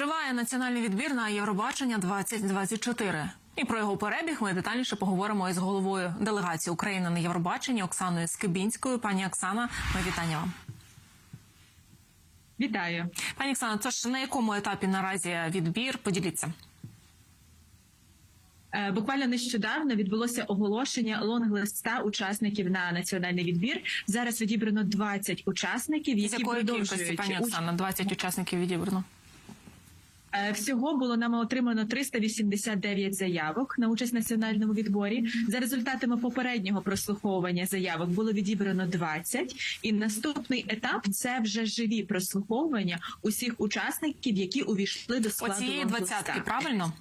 Триває національний відбір на Євробачення 2024. І про його перебіг ми детальніше поговоримо із головою делегації України на Євробаченні Оксаною Скибінською. Пані Оксана, ми вітання вам. Вітаю, Пані Оксана, тож на якому етапі наразі відбір? Поділіться. Е, буквально нещодавно відбулося оголошення лонглиста учасників на національний відбір. Зараз відібрано 20 учасників, З які якої кількості, пані Оксана? 20 учасників відібрано. Е, Всього було нами отримано 389 заявок на участь в національному відборі. За результатами попереднього прослуховування заявок було відібрано 20. І наступний етап це вже живі прослуховування усіх учасників, які увійшли до складу Оцієї двадцятки, правильно?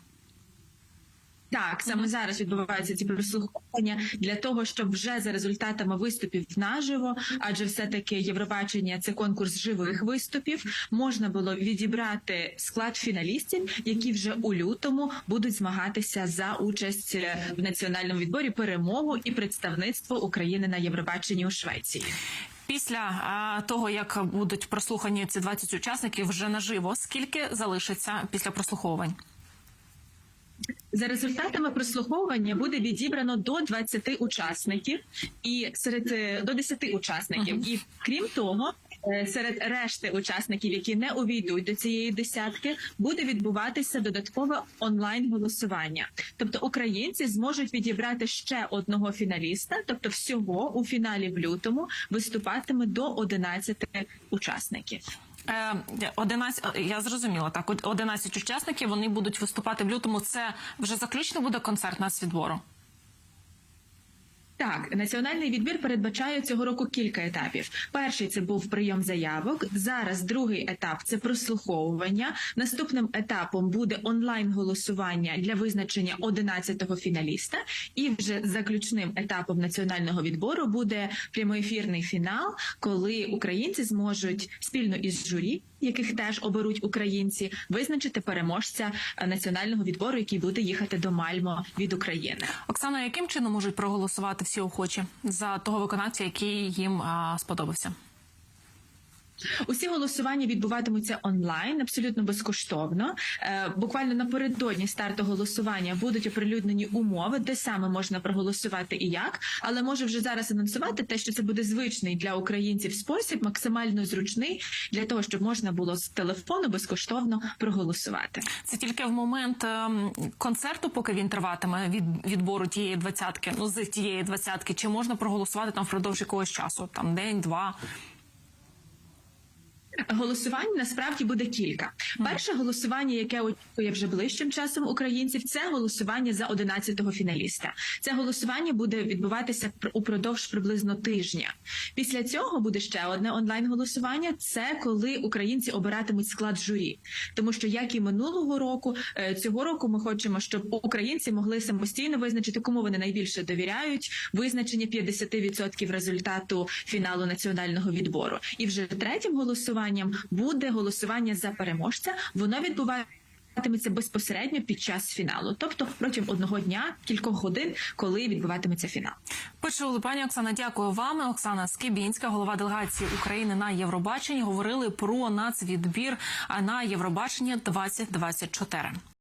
Так, саме зараз відбуваються ці прослуховування для того, щоб вже за результатами виступів наживо, адже все таки Євробачення це конкурс живих виступів. Можна було відібрати склад фіналістів, які вже у лютому будуть змагатися за участь в національному відборі, перемогу і представництво України на Євробаченні у Швеції. Після а, того, як будуть прослухані ці 20 учасників вже наживо, скільки залишиться після прослуховувань? За результатами прослуховування буде відібрано до 20 учасників і серед е, до 10 учасників. І крім того, е, серед решти учасників, які не увійдуть до цієї десятки, буде відбуватися додаткове онлайн голосування. Тобто українці зможуть відібрати ще одного фіналіста. Тобто, всього у фіналі в лютому виступатиме до 11 учасників. Е, 11, я зрозуміла так. от 11 учасників вони будуть виступати в лютому. Це вже заключно буде концерт нацвідбору. Так, національний відбір передбачає цього року кілька етапів. Перший це був прийом заявок. Зараз другий етап це прослуховування. Наступним етапом буде онлайн голосування для визначення 11-го фіналіста. І вже заключним етапом національного відбору буде прямоефірний фінал, коли українці зможуть спільно із журі, яких теж оберуть українці, визначити переможця е, національного відбору, який буде їхати до Мальмо від України. Оксана, яким чином можуть проголосувати всі охочі за того виконавця, який їм а, сподобався? Усі голосування відбуватимуться онлайн, абсолютно безкоштовно. Е, Буквально напередодні старту голосування будуть оприлюднені умови, де саме можна проголосувати і як. Але можу вже зараз анонсувати те, що це буде звичний для українців спосіб, максимально зручний для того, щоб можна було з телефону безкоштовно проголосувати. Це тільки в момент ем, концерту, поки він триватиме від відбору тієї двадцятки, ну з тієї двадцятки, чи можна проголосувати там впродовж якогось часу, там день, два. Голосувань насправді буде кілька. Перше голосування, яке очікує вже ближчим часом українців, це голосування за 11-го фіналіста. Це голосування буде відбуватися пр- упродовж приблизно тижня. Після цього буде ще одне онлайн голосування. Це коли українці обиратимуть склад журі, тому що як і минулого року, е, цього року ми хочемо, щоб українці могли самостійно визначити, кому вони найбільше довіряють. Визначення 50% результату фіналу національного відбору. І вже третім голосуванням буде голосування за переможця. Воно відбуватиметься безпосередньо під час фіналу, тобто протягом одного дня, кількох годин, коли відбуватиметься фінал. Почули пані Оксана. Дякую вам. Оксана Скибінська, голова делегації України на Євробаченні, говорили про нацвідбір на Євробачення 2024.